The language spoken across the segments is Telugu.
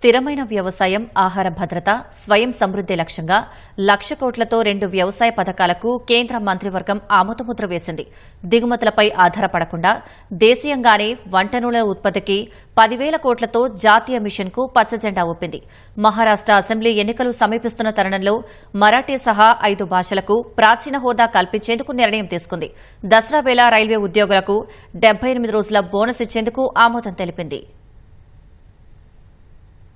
స్థిరమైన వ్యవసాయం ఆహార భద్రత స్వయం సమృద్ది లక్ష్యంగా లక్ష కోట్లతో రెండు వ్యవసాయ పథకాలకు కేంద్ర మంత్రివర్గం ఆమోదముద్ర వేసింది. దిగుమతులపై ఆధారపడకుండా దేశీయంగానే వంట నూనెల ఉత్పత్తికి పదివేల కోట్లతో జాతీయ మిషన్కు పచ్చజెండా ఒప్పింది మహారాష్ట అసెంబ్లీ ఎన్నికలు సమీపిస్తున్న తరుణంలో మరాఠీ సహా ఐదు భాషలకు ప్రాచీన హోదా కల్పించేందుకు నిర్ణయం తీసుకుంది. దసరా వేళ రైల్వే ఉద్యోగులకు డెబ్బై ఎనిమిది రోజుల బోనస్ ఇచ్చేందుకు ఆమోదం తెలిపింది.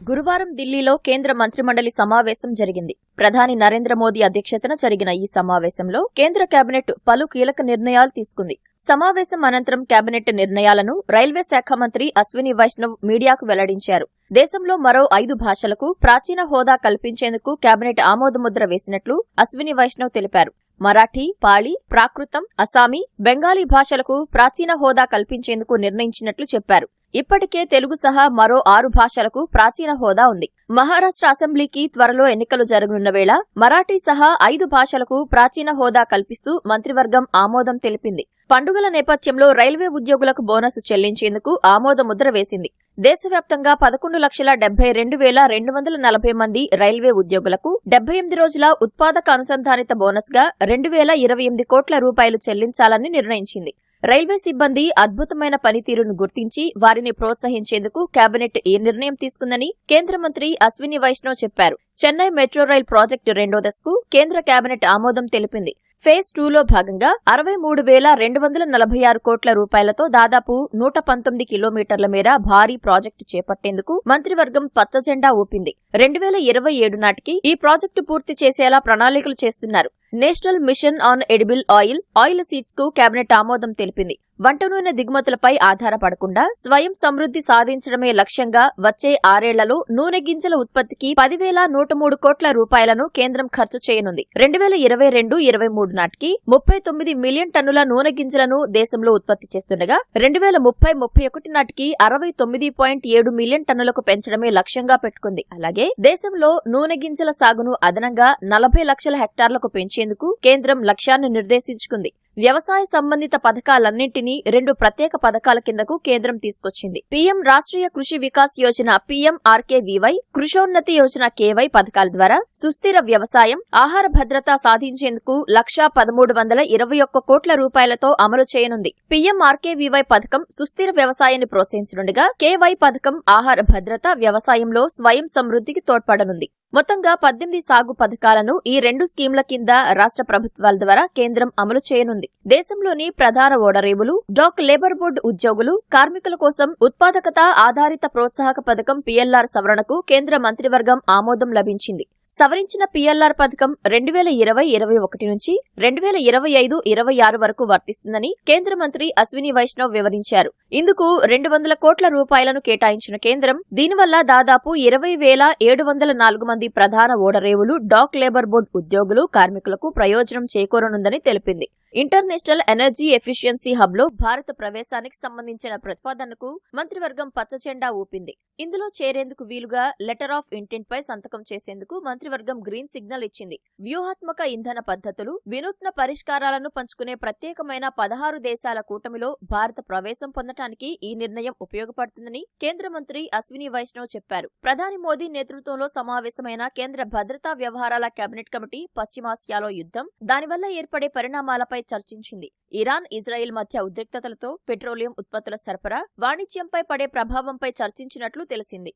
గురువారం ఢిల్లీలో కేంద్ర మంత్రిమండలి సమావేశం జరిగింది. ప్రధాని నరేంద్ర మోదీ అధ్యక్షతన జరిగిన ఈ సమావేశంలో కేంద్ర కేబినెట్ పలు కీలక నిర్ణయాలు తీసుకుంది. సమావేశం అనంతరం కేబినెట్ నిర్ణయాలను రైల్వే శాఖ మంత్రి అశ్విని వైష్ణవ్ మీడియాకు వెల్లడించారు. దేశంలో మరో ఐదు భాషలకు ప్రాచీన హోదా కల్పించేందుకు కేబినెట్ ఆమోదముద్ర వేసినట్లు అశ్విని వైష్ణవ్ తెలిపారు. మరాఠీ పాళీ ప్రాకృతం అసామీ బెంగాలీ భాషలకు ప్రాచీన హోదా కల్పించేందుకు నిర్ణయించినట్లు చెప్పారు. ఇప్పటికే తెలుగు సహా మరో ఆరు భాషలకు ప్రాచీన హోదా ఉంది. మహారాష్ట్ర అసెంబ్లీకి త్వరలో ఎన్నికలు జరగనున్న వేళ మరాఠీ సహా ఐదు భాషలకు ప్రాచీన హోదా కల్పిస్తూ మంత్రివర్గం ఆమోదం తెలిపింది. పండుగల నేపథ్యంలో రైల్వే ఉద్యోగులకు బోనస్ చెల్లించేందుకు ఆమోద ముద్ర వేసింది. దేశవ్యాప్తంగా పదకొండు లక్షల డెబ్బై రెండు వేల రెండు వందల నలభై మంది రైల్వే ఉద్యోగులకు డెబ్బై ఎనిమిది రోజుల ఉత్పాదక అనుసంధానిత బోనస్గా రెండు వేల ఇరవై ఎనిమిది కోట్ల రూపాయలు చెల్లించాలని నిర్ణయించింది. రైల్వే సిబ్బంది అద్భుతమైన పనితీరును గుర్తించి వారిని ప్రోత్సహించేందుకు కేబినెట్ ఈ నిర్ణయం తీసుకుందని కేంద్ర మంత్రి అశ్విని వైష్ణవ్ చెప్పారు. చెన్నై మెట్రో రైల్ ప్రాజెక్టు రెండో దశకు కేంద్ర కేబినెట్ ఆమోదం తెలిపింది. ఫేజ్ టూలో భాగంగా అరవై మూడు వేల రెండు వందల నలభై ఆరు కోట్ల రూపాయలతో దాదాపు నూట పంతొమ్మిది కిలోమీటర్ల మేర భారీ ప్రాజెక్టు చేపట్టేందుకు మంత్రివర్గం పచ్చజెండా ఊపింది. రెండు వేల ఇరవై ఏడు నాటికి ఈ ప్రాజెక్టు పూర్తి చేసేలా ప్రణాళికలు చేస్తున్నారు. National mission on edible oil oil సీడ్స్కు cabinet ఆమోదం తెలిపింది. వంట నూనె దిగుమతులపై ఆధారపడకుండా స్వయం సమృద్ది సాధించడమే లక్ష్యంగా వచ్చే ఆరేళ్ళలో నూనె గింజల ఉత్పత్తికి పదివేల నూట మూడు కోట్ల రూపాయలను కేంద్రం ఖర్చు చేయనుంది. రెండు వేల ఇరవై రెండు ఇరవై మూడు నాటికి ముప్పై తొమ్మిది మిలియన్ టన్నుల నూనె గింజలను దేశంలో ఉత్పత్తి చేస్తుండగా రెండు వేల ముప్పై ముప్పై ఒకటి నాటికి అరవై తొమ్మిది పాయింట్ ఏడు మిలియన్ టన్నులకు పెంచడమే లక్ష్యంగా పెట్టుకుంది. అలాగే దేశంలో నూనె గింజల సాగును అదనంగా నలభై లక్షల హెక్టార్లకు పెంచేందుకు కేంద్రం లక్ష్యాన్ని నిర్దేశించుకుంది. వ్యవసాయ సంబంధిత పథకాలన్నింటినీ రెండు ప్రత్యేక పథకాల కిందకు కేంద్రం తీసుకొచ్చింది. PM Rashtriya Krishi Vikas Yojana PM RKVY Krishonnati Yojana KY పథకాల ద్వారా సుస్థిర వ్యవసాయం ఆహార భద్రత సాధించేందుకు లక్షా పదమూడు వందల ఇరవై ఒక్క కోట్ల రూపాయలతో అమలు చేయనుంది. పీఎం ఆర్కేవీవై పథకం సుస్థిర వ్యవసాయాన్ని ప్రోత్సహించనుండగా కేవై పథకం ఆహార భద్రత వ్యవసాయంలో స్వయం సమృద్ధికి తోడ్పడనుంది. మొత్తంగా పద్దెనిమిది సాగు పథకాలను ఈ రెండు స్కీంల కింద రాష్ట్ర ప్రభుత్వాల ద్వారా కేంద్రం అమలు చేయనుంది. దేశంలోని ప్రధాన ఓడరేవులు డాక్ లేబర్ బోర్డు ఉద్యోగులు కార్మికుల కోసం ఉత్పాదకత ఆధారిత ప్రోత్సాహక పథకం పిఎల్ఆర్ సవరణకు కేంద్ర మంత్రివర్గం ఆమోదం లభించింది. సవరించిన పిఎల్ఆర్ పథకం రెండు వేల ఇరవై ఇరవై ఒకటి నుంచి రెండు వేల ఇరవై ఐదు ఇరవై ఆరు వరకు వర్తిస్తుందని కేంద్ర మంత్రి అశ్విని వైష్ణవ్ వివరించారు. ఇందుకు రెండు వందల కోట్ల రూపాయలను కేటాయించిన కేంద్రం దీనివల్ల దాదాపు ఇరవై వేల ఏడు వందల నాలుగు మంది ప్రధాన ఓడరేవులు డాక్ లేబర్ బోర్డు ఉద్యోగులు కార్మికులకు ప్రయోజనం చేకూరనుందని తెలిపింది. ఇంటర్నేషనల్ ఎనర్జీ ఎఫిషియన్సీ హబ్లో భారత ప్రవేశానికి సంబంధించిన ప్రతిపాదనకు మంత్రివర్గం పచ్చజెండా ఊపింది. ఇందులో చేరేందుకు వీలుగా లెటర్ ఆఫ్ ఇంటెంట్ పై సంతకం చేసేందుకు మంత్రివర్గం గ్రీన్ సిగ్నల్ ఇచ్చింది. వ్యూహాత్మక ఇంధన పద్ధతులు వినూత్న పరిష్కారాలను పంచుకునే ప్రత్యేకమైన పదహారు దేశాల కూటమిలో భారత ప్రవేశం పొందటానికి ఈ నిర్ణయం ఉపయోగపడుతుందని కేంద్ర మంత్రి అశ్విని వైష్ణవ్ చెప్పారు. ప్రధాని మోదీ నేతృత్వంలో సమావేశమైన కేంద్ర భద్రతా వ్యవహారాల కేబినెట్ కమిటీ పశ్చిమాసియాలో యుద్ధం దానివల్ల ఏర్పడే పరిణామాలపై చర్చించింది. ఇరాన్ ఇజ్రాయెల్ మధ్య ఉద్రిక్తతలతో పెట్రోలియం ఉత్పత్తుల సరఫరా వాణిజ్యంపై పడే ప్రభావంపై చర్చించినట్లు తెలిసింది.